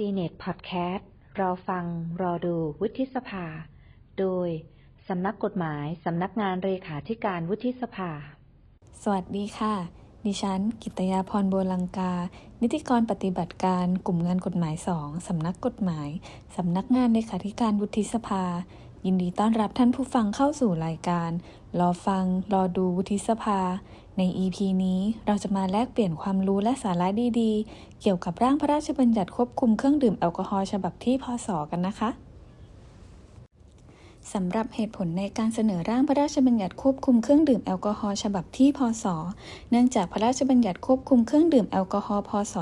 CNET Podcast รอฟัง รอดูวุฒิสภา โดย สำนักกฎหมายสำนักงานเลขาธิการวุฒิสภา สวัสดีค่ะ ดิฉัน กิตยาพรบัวลังกา นิติกรปฏิบัติการกลุ่มงานกฎหมาย2สำนักกฎหมาย สำนักงานเลขาธิการวุฒิสภา ยินดีต้อนรับท่านผู้ฟังเข้าสู่รายการ รอฟัง รอดูวุฒิสภา ใน EP นี้เราจะมาแลกเปลี่ยนความรู้และสาระดีๆ เกี่ยวกับร่างพระราชบัญญัติควบคุมเครื่องดื่มแอลกอฮอล์ฉบับที่พศกันนะคะ สำหรับเหตุผลในการเสนอร่างพระราชบัญญัติควบคุมเครื่องดื่มแอลกอฮอล์ฉบับที่พศ เนื่องจากพระราชบัญญัติควบคุมเครื่องดื่มแอลกอฮอล์พศ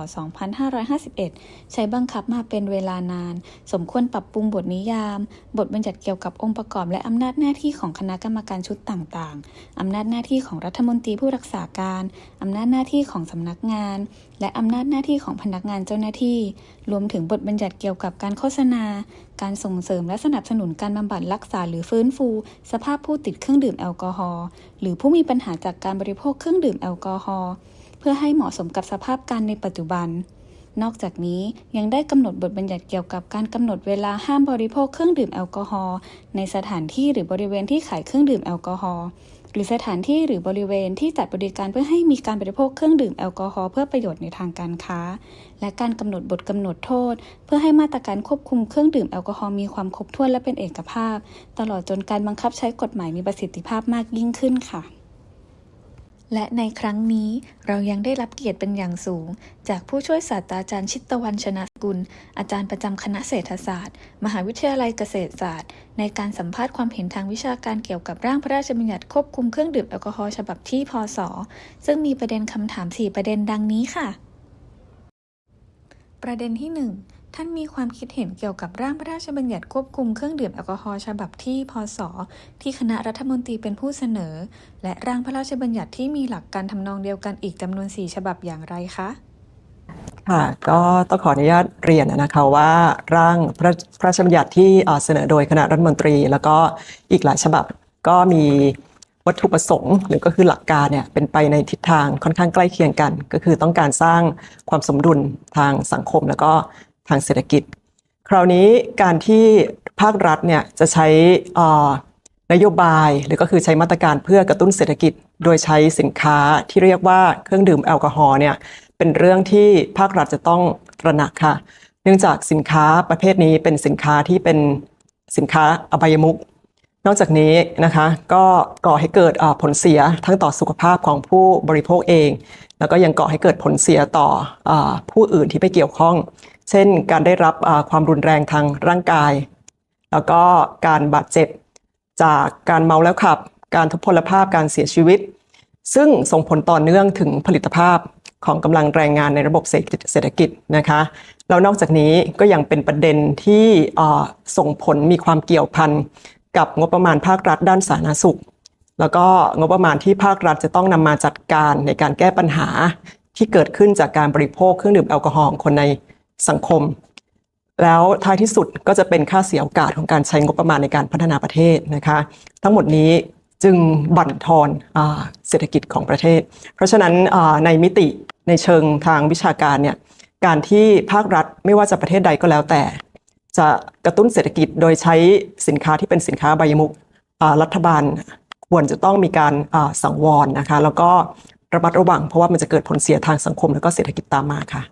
2551 ใช้บังคับมาเป็นเวลานาน สมควรปรับปรุงบทนิยาม บทบัญญัติเกี่ยวกับองค์ประกอบและอำนาจหน้าที่ของคณะกรรมการชุดต่างๆ อำนาจหน้าที่ของรัฐมนตรีผู้รักษาการ อำนาจหน้าที่ของสำนักงาน และอำนาจหน้าที่ของพนักงานเจ้าหน้าที่ รวมถึงบทบัญญัติเกี่ยวกับการโฆษณา การส่งเสริมและสนับสนุนการบำบัดรักษาหรือฟื้นฟู สภาพผู้ติดเครื่องดื่มแอลกอฮอล์หรือผู้มีปัญหาจากการบริโภคเครื่องดื่มแอลกอฮอล์เพื่อให้เหมาะสมกับสภาพการในปัจจุบัน นอกจากนี้ยังได้กำหนดบทบัญญัติเกี่ยวกับการกำหนดเวลาห้ามบริโภคเครื่องดื่มแอลกอฮอล์ในสถานที่หรือบริเวณที่ขายเครื่องดื่มแอลกอฮอล์หรือสถานที่หรือบริเวณที่จัดบริการเพื่อให้มีการบริโภคเครื่องดื่มแอลกอฮอล์เพื่อประโยชน์ในทางการค้า และการกำหนดบทกำหนดโทษ เพื่อให้มาตรการควบคุมเครื่องดื่มแอลกอฮอล์มีความครบถ้วนและเป็นเอกภาพ ตลอดจนการบังคับใช้กฎหมายมีประสิทธิภาพมากยิ่งขึ้นค่ะ และในครั้งนี้เรายังได้รับเกียรติเป็นอย่างสูง จากผู้ช่วยศาสตราจารย์ชิตตะวันชนะกุล อาจารย์ประจำคณะเศรษฐศาสตร์ มหาวิทยาลัยเกษตรศาสตร์ ในการสัมภาษณ์ความเห็นทางวิชาการเกี่ยวกับร่างพระราชบัญญัติควบคุมเครื่องดื่มแอลกอฮอล์ฉบับที่พศซึ่งมีประเด็นคำถาม 4 ประเด็นดังนี้ค่ะ ประเด็นที่ 1 ท่านมีความคิดเห็นเกี่ยวกับร่างพระราชบัญญัติควบคุมเครื่องดื่มแอลกอฮอล์ฉบับที่พศที่คณะรัฐมนตรีเป็นผู้เสนอ และร่างพระราชบัญญัติที่มีหลักการทำนองเดียวกันอีกจำนวน 4 ฉบับอย่างไรคะค่ะก็ต้องขออนุญาตเรียนนะคะว่าร่างพระพระราชบัญญัติที่เอ่อเสนอโดยคณะรัฐมนตรี แล้วก็อีกหลายฉบับก็มีวัตถุประสงค์หรือก็คือหลักการเนี่ยเป็นไปในทิศทางค่อนข้างใกล้เคียงกัน ก็คือต้องการสร้างความสมดุลทางสังคม แล้วก็ ทางเศรษฐกิจ คราวนี้การที่ภาครัฐเนี่ยจะใช้นโยบายหรือก็คือใช้มาตรการเพื่อกระตุ้นเศรษฐกิจ โดยใช้สินค้าที่เรียกว่าเครื่องดื่มแอลกอฮอล์เนี่ยเป็นเรื่องที่ภาครัฐจะต้องตระหนักค่ะ เนื่องจากสินค้าประเภทนี้เป็นสินค้าที่เป็นสินค้าอบายมุขนอกจากนี้นะคะก็ก่อให้เกิดผลเสียทั้งต่อสุขภาพของผู้บริโภคเอง แล้วก็ยังก่อให้เกิดผลเสียต่อออผู้อื่นที่ไม่เกี่ยวข้อง เช่นการได้รับความรุนแรงทางร่างกาย แล้วก็การบาดเจ็บจากการเมาแล้วขับ การทุพพลภาพการเสียชีวิต ซึ่งส่งผลต่อเนื่องถึงผลิตภาพของกำลังแรงงานในระบบเศรษฐกิจนะคะแล้วนอกจากนี้ก็ยังเป็นประเด็นที่ส่งผลมีความเกี่ยวพันกับงบประมาณภาครัฐด้านสาธารณสุข แล้วก็งบประมาณที่ภาครัฐจะต้องนำมาจัดการในการแก้ปัญหาที่เกิดขึ้นจากการบริโภคเครื่องดื่มแอลกอฮอล์ของคนใน สังคม แล้วท้ายที่สุดก็จะเป็นค่าเสียโอกาสของการใช้งบประมาณในการพัฒนาประเทศนะคะ ทั้งหมดนี้จึงบั่นทอนอเศรษฐกิจของประเทศ เพราะฉะนั้นในมิติในเชิงทางวิชาการเนี่ยการที่ภาครัฐไม่ว่าจะประเทศใดก็แล้วแต่ จะกระตุ้นเศรษฐกิจโดยใช้สินค้าที่เป็นสินค้าใบมุกรัฐบาลควรจะต้องมีการสังวรนะคะ แล้วก็ระมัดระวังเพราะว่ามันจะเกิดผลเสียทางสังคม แล้วก็เศรษฐกิจตามมาค่ะ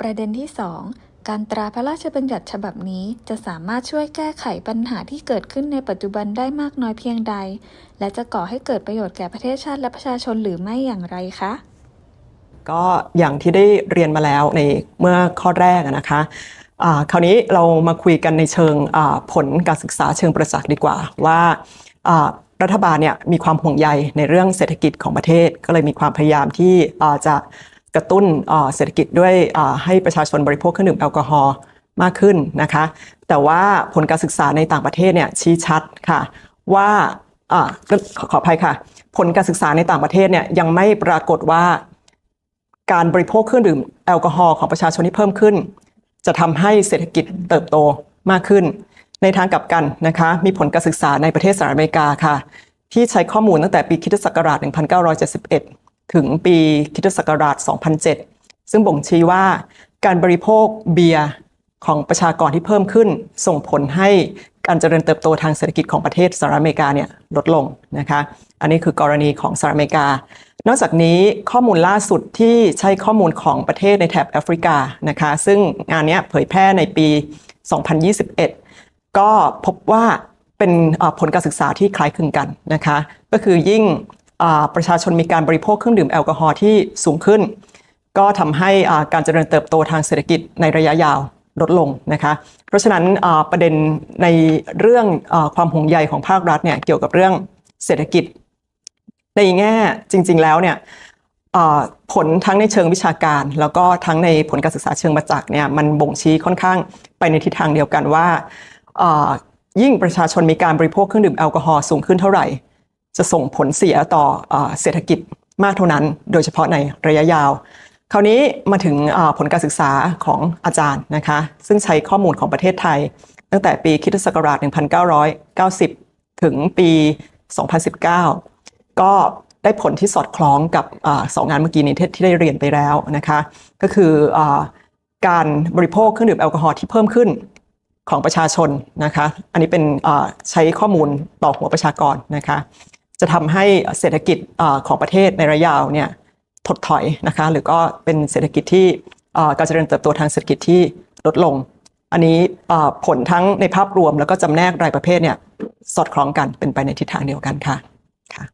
ประเด็นที่ 2 การตราพระราชบัญญัติฉบับนี้จะสามารถช่วยแก้ไขปัญหาที่เกิดขึ้นในปัจจุบันได้มากน้อยเพียงใด และจะก่อให้เกิดประโยชน์แก่ประเทศชาติและประชาชนหรือไม่อย่างไรคะก็อย่างที่ได้เรียนมาแล้วในเมื่อข้อแรกนะคะคราวนี้เรามาคุยกันในเชิงผลการศึกษาเชิงประจักษ์ดีกว่าว่ารัฐบาลเนี่ยมีความห่วงใยในเรื่องเศรษฐกิจของประเทศ ก็เลยมีความพยายามที่จะ กระตุ้นเศรษฐกิจด้วยให้ประชาชนบริโภคเครื่องดื่มแอลกอฮอล์มากขึ้นนะคะ แต่ว่าผลการศึกษาในต่างประเทศเนี่ยชี้ชัดค่ะว่าอขอขออภัยค่ะ ผลการศึกษาในต่างประเทศเนี่ยยังไม่ปรากฏว่าการบริโภคเครื่องดื่มแอลกอฮอล์ของประชาชนที่เพิ่มขึ้น จะทำให้เศรษฐกิจเติบโตมากขึ้น ในทางกลับกันนะคะ มีผลการศึกษาในประเทศสหรัฐอเมริกาค่ะ ที่ใช้ข้อมูลตั้งแต่ปีคริสตศักราช 1971 ถึงปีคิตศักราช2007 ซึ่งบ่งชี้ว่าการบริโภคเบียร์ของประชากรที่เพิ่มขึ้น ส่งผลให้การเจริญเติบโตทางเศรษฐกิจของประเทศสหรัฐอเมริกาเนี่ยลดลงนะคะ อันนี้คือกรณีของสหรัฐอเมริกา นอกจากนี้ข้อมูลล่าสุดที่ใช้ข้อมูลของประเทศในแถบแอฟริกานะคะ ซึ่งงานนี้เผยแพร่ในปี 2021 ก็พบว่าเป็นผลการศึกษาที่คล้ายคลึงกันนะคะ ก็คือยิ่ง ประชาชนมีการบริโภคเครื่องดื่มแอลกอฮอล์ที่สูงขึ้น ก็ทำให้การเจริญเติบโตทางเศรษฐกิจในระยะยาวลดลงนะคะ เพราะฉะนั้นประเด็นในเรื่องอความห่วงใยของภาครัฐเนี่ยเกี่ยวกับเรื่องเศรษฐกิจ ในแง่จริง ๆแล้วเนี่ยผลทั้งในเชิงวิชาการ แล้วก็ทั้งในผลการศึกษาเชิงประจักษ์เนี่ยมันบ่งชี้ค่อนข้างไปในทิศทางเดียวกันว่า ยิ่งประชาชนมีการบริโภคเครื่องดื่มแอลกอฮอล์สูงขึ้นเท่าไหร่ จะส่งผลเสียต่อเศรษฐกิจมากเท่านั้น โดยเฉพาะในระยะยาว คราวนี้มาถึงผลการศึกษาของอาจารย์นะคะ ซึ่งใช้ข้อมูลของประเทศไทย ตั้งแต่ปีคริสตศักราช 1990 ถึงปี 2019 ก็ได้ผลที่สอดคล้องกับอสองงานเมื่อกี้นี้ที่ได้เรียนไปแล้วนะคะ ก็คืออการบริโภคเครื่องดื่มแอลกอฮอล์ที่เพิ่มขึ้นของประชาชนนะคะ อันนี้เป็นใช้ข้อมูลต่อหัวประชากรนะคะ จะทำให้เศรษฐกิจของประเทศในระยะยาวเนี่ยถดถอยนะคะหรือก็เป็นเศรษฐกิจที่การเจริญเติบโตทางเศรษฐกิจที่ลดลง อันนี้ผลทั้งในภาพรวมแล้วก็จำแนกรายประเภทเนี่ยสอดคล้องกันเป็นไปในทิศทางเดียวกันค่ะค่ะ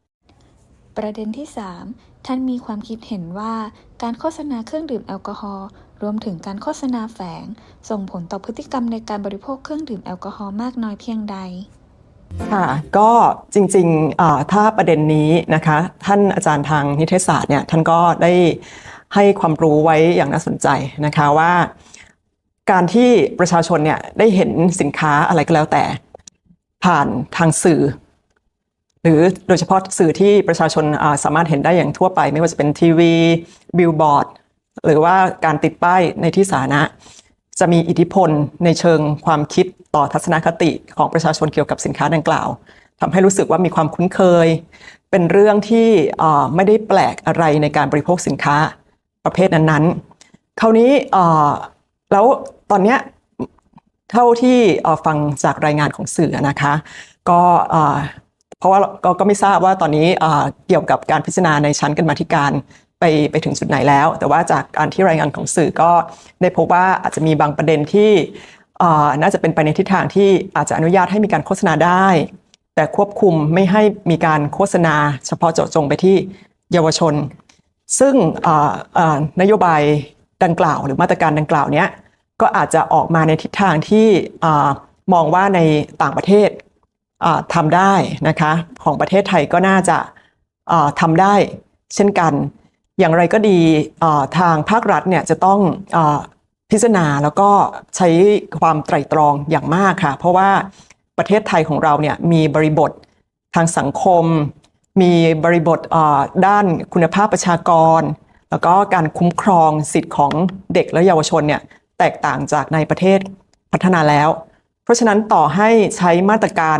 ประเด็นที่ 3 ท่านมีความคิดเห็นว่าการโฆษณาเครื่องดื่มแอลกอฮอล์รวมถึงการโฆษณาแฝง ส่งผลต่อพฤติกรรมในการบริโภคเครื่องดื่มแอลกอฮอล์มากน้อยเพียงใด ค่ะก็จริงๆถ้าประเด็นนี้นะคะท่านอาจารย์ทางนิเทศศาสตร์เนี่ยท่านก็ได้ให้ความรู้ไว้อย่างน่าสนใจนะคะว่า การที่ประชาชนเนี่ยได้เห็นสินค้าอะไรก็แล้วแต่ ผ่านทางสื่อ หรือโดยเฉพาะสื่อที่ประชาชนสามารถเห็นได้อย่างทั่วไป ไม่ว่าจะเป็นทีวีบิลบอร์ดหรือว่าการติดป้ายในที่สาธารณะ จะมีอิทธิพลในเชิงความคิดต่อทัศนคติของประชาชนเกี่ยวกับสินค้าดังกล่าวทำให้รู้สึกว่ามีความคุ้นเคย เป็นเรื่องที่ไม่ได้แปลกอะไรในการบริโภคสินค้าประเภทนั้นๆ คราวนี้แล้วตอนเนี้ยเท่าที่ฟังจากรายงานของสื่อนะคะ ก็เพราะว่าก็ไม่ทราบว่าตอนนี้เกี่ยวกับการพิจารณาในชั้นกรรมาธิการ ไปไปถึงจุดไหนแล้ว แต่ว่าจากการที่รายงานของสื่อก็ได้พบว่าอาจจะมีบางประเด็นที่น่าจะเป็นไปในทิศทางที่อาจจะอนุญาตให้มีการโฆษณาได้ แต่ควบคุมไม่ให้มีการโฆษณา เฉพาะเจาะจงไปที่เยาวชน ซึ่งนโยบายดังกล่าวหรือมาตรการดังกล่าวเนี้ยก็อาจจะออกมาในทิศทางที่มองว่าในต่างประเทศทำได้นะคะของประเทศไทยก็น่าจะทำได้เช่นกัน อย่างไรก็ดีทางภาครัฐเนี่ยจะต้องอพิจารณาแล้วก็ใช้ความไตร่ตรองอย่างมากค่ะ เพราะว่าประเทศไทยของเราเนี่ยมีบริบททางสังคม มีบริบทด้านคุณภาพประชากร แล้วก็การคุ้มครองสิทธิ์ของเด็กและเยาวชนเนี่ยแตกต่างจากในประเทศพัฒนาแล้ว เพราะฉะนั้นต่อให้ใช้มาตรการ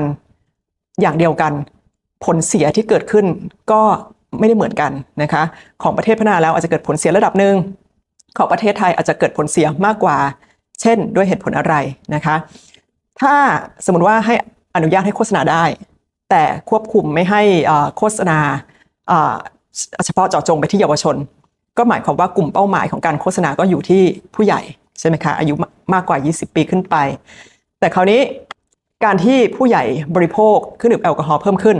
อย่างเดียวกัน ผลเสียที่เกิดขึ้นก็ ไม่ได้เหมือนกันนะคะของประเทศพัฒนาแล้วอาจจะเกิดผลเสียระดับหนึ่งของประเทศไทยอาจจะเกิดผลเสียมากกว่า เช่น ด้วยเหตุผลอะไรนะคะ ถ้าสมมติว่าให้อนุญาตให้โฆษณาได้ แต่ควบคุมไม่ให้อ่าโฆษณาอ่าเฉพาะเจาะจงไปที่เยาวชน ก็หมายความว่ากลุ่มเป้าหมายของการโฆษณาก็อยู่ที่ผู้ใหญ่ใช่ไหมคะอายุมากกว่า 20 ปีขึ้นไป แต่คราวนี้การที่ผู้ใหญ่บริโภคเครื่องดื่มแอลกอฮอล์เพิ่มขึ้น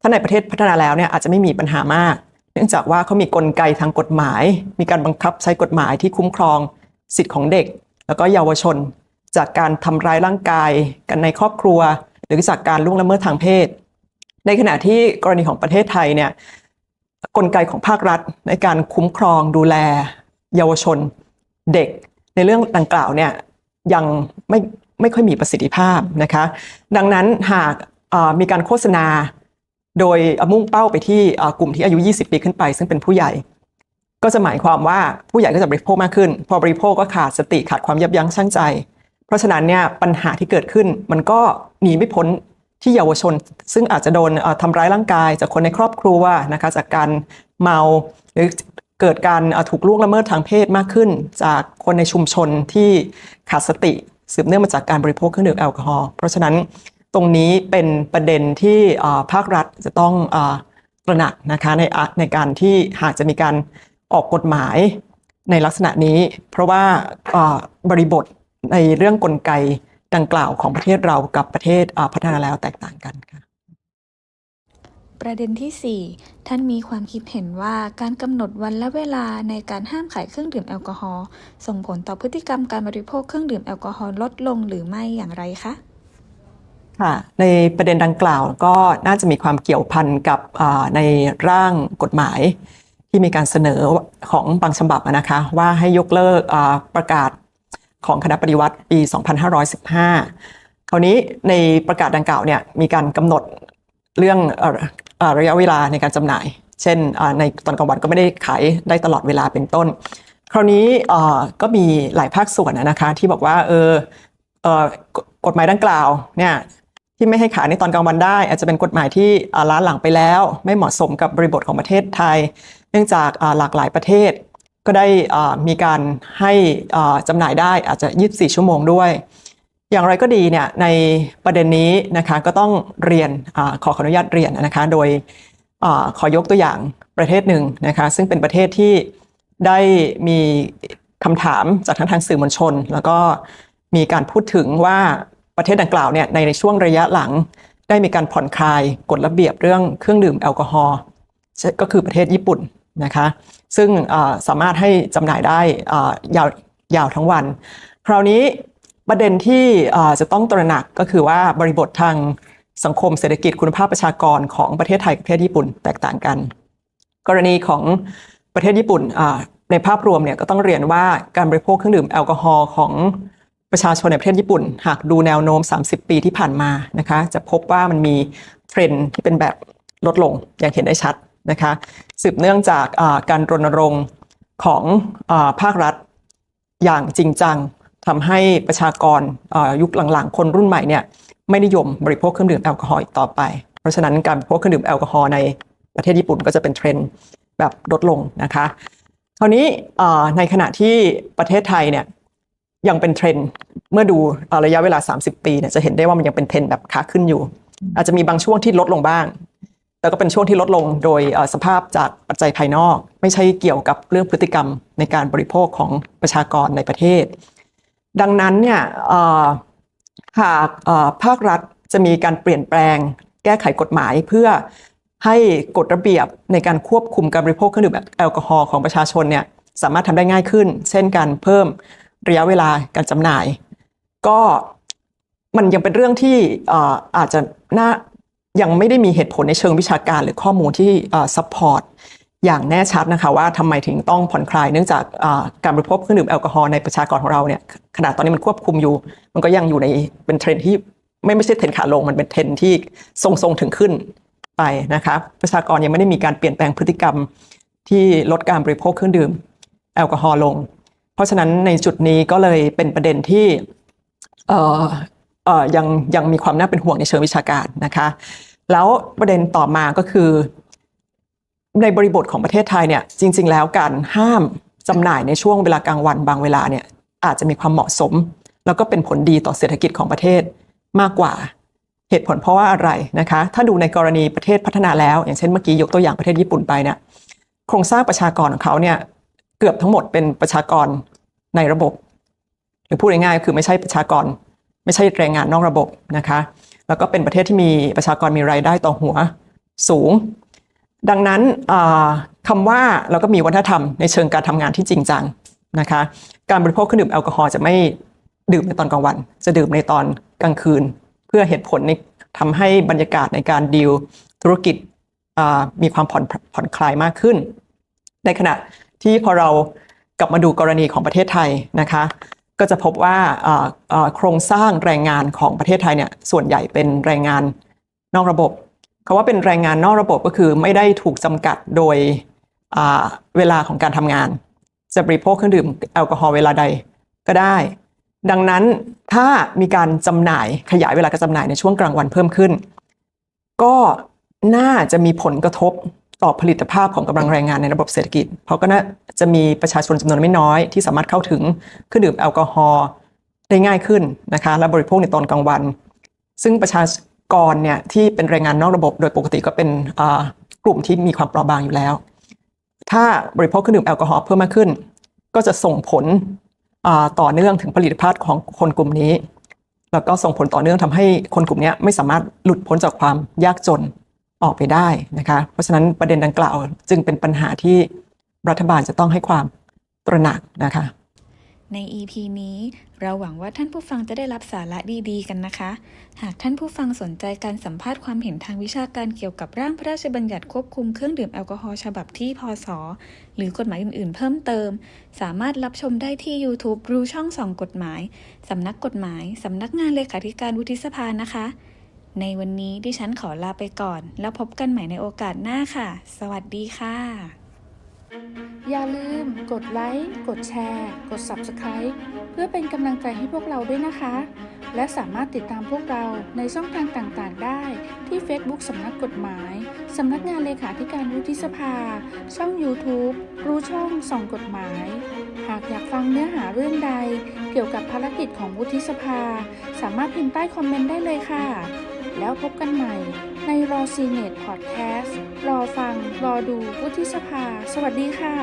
ถ้าในประเทศพัฒนาแล้วเนี่ยอาจจะไม่มีปัญหามาก เนื่องจากว่าเขามีกลไกทางกฎหมาย มีการบังคับใช้กฎหมายที่คุ้มครองสิทธิ์ของเด็ก แล้วก็เยาวชน จากการทำร้ายร่างกายกันในครอบครัว หรือจากการล่วงละเมิดทางเพศ ในขณะที่กรณีของประเทศไทยเนี่ยกลไกของภาครัฐในการคุ้มครองดูแล เยาวชน เด็กในเรื่องดังกล่าวเนี่ยยังไม่ไม่ค่อยมีประสิทธิภาพนะคะ ดังนั้นหากมีการโฆษณา โดยมุ่งเป้าไปที่กลุ่มที่อายุ 20 ปีขึ้นไป ซึ่งเป็นผู้ใหญ่ ก็จะหมายความว่าผู้ใหญ่ก็จะบริโภคมากขึ้น พอบริโภคก็ขาดสติขาดความยับยั้งชั่งใจ เพราะฉะนั้นเนี่ยปัญหาที่เกิดขึ้นมันก็หนีไม่พ้นที่เยาวชน ซึ่งอาจจะโดนเอ่อทำร้ายร่างกาย จากคนในครอบครัวนะคะจากการเมาหรือเกิดการถูกล่วงละเมิดทางเพศมากขึ้น จากคนในชุมชนที่ขาดสติสืบเนื่องมาจากการบริโภคเครื่องดื่มแอลกอฮอล์เพราะฉะนั้น ตรงนี้เป็นประเด็นที่ภาครัฐจะต้องตระหนักนะคะในในการที่หากจะมีการออกกฎหมายในลักษณะนี้ เพราะว่าบริบทในเรื่องกลไกดังกล่าวของประเทศเรากับประเทศพัฒนาแล้วแตกต่างกันค่ะประเด็นที่ 4 ท่านมีความคิดเห็นว่าการกำหนดวันและเวลาในการห้ามขายเครื่องดื่มแอลกอฮอล์ส่งผลต่อพฤติกรรมการบริโภคเครื่องดื่มแอลกอฮอล์ลดลงหรือไม่อย่างไรคะ ค่ะในประเด็นดังกล่าวก็น่าจะมีความเกี่ยวพันกับในร่างกฎหมายที่มีการเสนอของบางฉบับนะคะว่าให้ยกเลิกประกาศของคณะปฏิวัติปี 2515 คราวนี้ในประกาศดังกล่าวเนี่ยมีการกำหนดเรื่องออระยะเวลาในการจำหน่าย เช่นในตอนกลางวันก็ไม่ได้ขายได้ตลอดเวลาเป็นต้น คราวนี้ก็มีหลายภาคส่วนนะคะที่บอกว่าเออเออกฎหมายดังกล่าวเนี่ย ที่ไม่ให้ขายในตอนกลางวันได้ อาจจะเป็นกฎหมายที่ล้าหลังไปแล้ว ไม่เหมาะสมกับบริบทของประเทศไทย เนื่องจากหลากหลายประเทศ ก็ได้มีการให้อ่าจำหน่ายได้อาจจะ 24 ชั่วโมงด้วย อย่างไรก็ดีเนี่ยในประเด็นนี้นะคะก็ต้องเรียนอขอขอนุญาตเรียนนะคะโดยอขอยกตัวอย่างประเทศหนึ่งนะคะซึ่งเป็นประเทศที่ได้มีคำถามจากทั้งทางสื่อมวลชน แล้วก็มีการพูดถึงว่า ประเทศดังกล่าวเนี่ยในในช่วงระยะหลังได้มีการผ่อนคลายกฎระเบียบเรื่องเครื่องดื่มแอลกอฮอล์ก็คือประเทศญี่ปุ่นนะคะซึ่งสามารถให้จำหน่ายได้ยาวยาวทั้งวัน คราวนี้ประเด็นที่จะต้องตระหนักก็คือว่าบริบททางสังคมเศรษฐกิจคุณภาพประชากรของประเทศไทยกับประเทศญี่ปุ่นแตกต่างกัน กรณีของประเทศญี่ปุ่นในภาพรวมเนี่ยก็ต้องเรียนว่าการบริโภคเครื่องดื่มแอลกอฮอล์ของ ประชาชนในประเทศญี่ปุ่น หากดูแนวโน้ม 30 ปีที่ผ่านมานะคะจะพบว่ามันมีเทรนด์ที่เป็นแบบลดลงอย่างเห็นได้ชัดนะคะสืบเนื่องจากการรณรงค์ของอภาครัฐอย่างจริงจังทำให้ประชากรยุคหลังๆ คนรุ่นใหม่เนี่ยไม่นิยมบริโภคเครื่องดื่มแอลกอฮอล์อีกต่อไป เพราะฉะนั้นการบริโภคเครื่องดื่มแอลกอฮอล์ในประเทศญี่ปุ่นก็จะเป็นเทรนด์แบบลดลงนะคะคราวนี้ในขณะที่ประเทศไทยเนี่ย ยังเป็นเทรนด์เมื่อดูระยะเวลา 30 ปีเนี่ยจะเห็นได้ว่ามันยังเป็นเทรนด์แบบขาขึ้นอยู่ อาจจะมีบางช่วงที่ลดลงบ้าง แต่ก็เป็นช่วงที่ลดลงโดยสภาพจากปัจจัยภายนอก ไม่ใช่เกี่ยวกับเรื่องพฤติกรรมในการบริโภคของประชากรในประเทศ ดังนั้นเนี่ยหากภาครัฐจะมีการเปลี่ยนแปลง แก้ไขกฎหมายเพื่อให้กฎระเบียบในการควบคุมการบริโภคเครื่องดื่มแอลกอฮอล์ของประชาชนเนี่ยสามารถทำได้ง่ายขึ้น เช่นการเพิ่ม ระยะเวลาการจำหน่าย ก็มันยังเป็นเรื่องที่อาจจะน่ายังไม่ได้มีเหตุผลในเชิงวิชาการหรือข้อมูลที่ซัพพอร์ตอย่างแน่ชัดนะคะว่าทำไมถึงต้องผ่อนคลายเนื่องจากการบริโภคเครื่องดื่มแอลกอฮอล์ในประชากรของเราเนี่ยขนาดตอนนี้มันควบคุมอยู่ มันก็ยังอยู่ในเป็นเทรนที่ไม่ไม่ใช่เทรนขาลงมันเป็นเทรนที่ทรงๆถึงขึ้นไปนะคะประชากรยังไม่ได้มีการเปลี่ยนแปลงพฤติกรรมที่ลดการบริโภคเครื่องดื่มแอลกอฮอล์ลง เพราะฉะนั้นในจุดนี้ก็เลยเป็นประเด็นที่ยังยังมีความน่าเป็นห่วงในเชิงวิชาการนะคะ แล้วประเด็นต่อมาก็คือ ในบริบทของประเทศไทยเนี่ยจริง ๆ แล้วการห้ามจำหน่ายในช่วงเวลากลางวันบางเวลาเนี่ยอาจจะมีความเหมาะสม แล้วก็เป็นผลดีต่อเศรษฐกิจของประเทศมากกว่าเหตุผลเพราะว่าอะไรนะคะ ถ้าดูในกรณีประเทศพัฒนาแล้ว อย่างเช่นเมื่อกี้ยกตัวอย่างประเทศญี่ปุ่นไปเนี่ยโครงสร้างประชากรของเขาเนี่ย เกือบทั้งหมดเป็นประชากรในระบบ หรือพูดง่ายๆคือไม่ใช่ประชากร ไม่ใช่แรงงานนอกระบบนะคะ แล้วก็เป็นประเทศที่มีประชากรมีรายได้ต่อหัวสูง ดังนั้นอ่าคำว่าเราก็มีวัฒนธรรมในเชิงการทำงานที่จริงจังนะคะ การบริโภคเครื่องดื่มแอลกอฮอล์จะไม่ดื่มในตอนกลางวัน จะดื่มในตอนกลางคืน เพื่อเหตุผลในทำให้บรรยากาศในการดีลธุรกิจมีความผ่อนผ่อนคลายมากขึ้น ในขณะ ที่พอเรากลับมาดูกรณีของประเทศไทยนะคะ ก็จะพบว่าโครงสร้างแรงงานของประเทศไทยเนี่ยส่วนใหญ่เป็นแรงงานนอกระบบคาว่าเป็นแรงงานนอกระบบก็คือไม่ได้ถูกจำกัดโดยเวลาของการทำงาน จะบริโภคเครื่องดื่มแอลกอฮอล์เวลาใดก็ได้ ดังนั้นถ้ามีการจำหน่ายขยายเวลาการจำหน่ายในช่วงกลางวันเพิ่มขึ้น ก็น่าจะมีผลกระทบ ต่อผลิตภาพของกำลังแรงงานในระบบเศรษฐกิจ เพราะก็น่าจะมีประชาชนจำนวนไม่น้อย ที่สามารถเข้าถึงเครื่องดื่มแอลกอฮอล์ได้ง่ายขึ้นนะคะและบริโภคในตอนกลางวัน ซึ่งประชากรเนี่ยที่เป็นแรงงานนอกระบบโดยปกติก็เป็นกลุ่มที่มีความเปราะบางอยู่แล้ว ถ้าบริโภคเครื่องดื่มแอลกอฮอล์เพิ่มมากขึ้น ก็จะส่งผลต่อเนื่องถึงผลิตภาพของคนกลุ่มนี้ แล้วก็ส่งผลต่อเนื่องทำให้คนกลุ่มนี้ไม่สามารถหลุดพ้นจากความยากจน ออกไปได้นะคะ เพราะฉะนั้นประเด็นดังกล่าวจึงเป็นปัญหาที่รัฐบาลจะต้องให้ความตระหนักนะคะ ใน EP นี้เราหวังว่าท่านผู้ฟังจะได้รับสาระดี ๆ กันนะคะ หากท่านผู้ฟังสนใจการสัมภาษณ์ความเห็นทางวิชาการเกี่ยวกับร่างพระราชบัญญัติควบคุมเครื่องดื่มแอลกอฮอล์ฉบับที่พศ หรือกฎหมายอื่น ๆ เพิ่มเติม สามารถรับชมได้ที่ YouTube รู้ช่องส่องกฎหมาย สำนักกฎหมาย สำนักงานเลขาธิการวุฒิสภานะคะ ในวันนี้ดิฉันขอลาไปก่อน แล้วพบกันใหม่ในโอกาสหน้าค่ะ สวัสดีค่ะ อย่าลืมกดไลค์ กดแชร์ กด Subscribe เพื่อเป็นกำลังใจให้พวกเราด้วยนะคะ และสามารถติดตามพวกเราในช่องทางต่างๆ ได้ที่ Facebook สำนักกฎหมาย สำนักงานเลขาธิการวุฒิสภา ช่อง YouTube รู้ช่องส่องกฎหมาย หากอยากฟังเนื้อหาเรื่องใด เกี่ยวกับภารกิจของวุฒิสภา สามารถพิมพ์ใต้คอมเมนต์ได้เลยค่ะ แล้วพบกันใหม่ ในรอซีเนตพอดแคสต์ รอฟัง รอดูวุฒิสภา สวัสดีค่ะ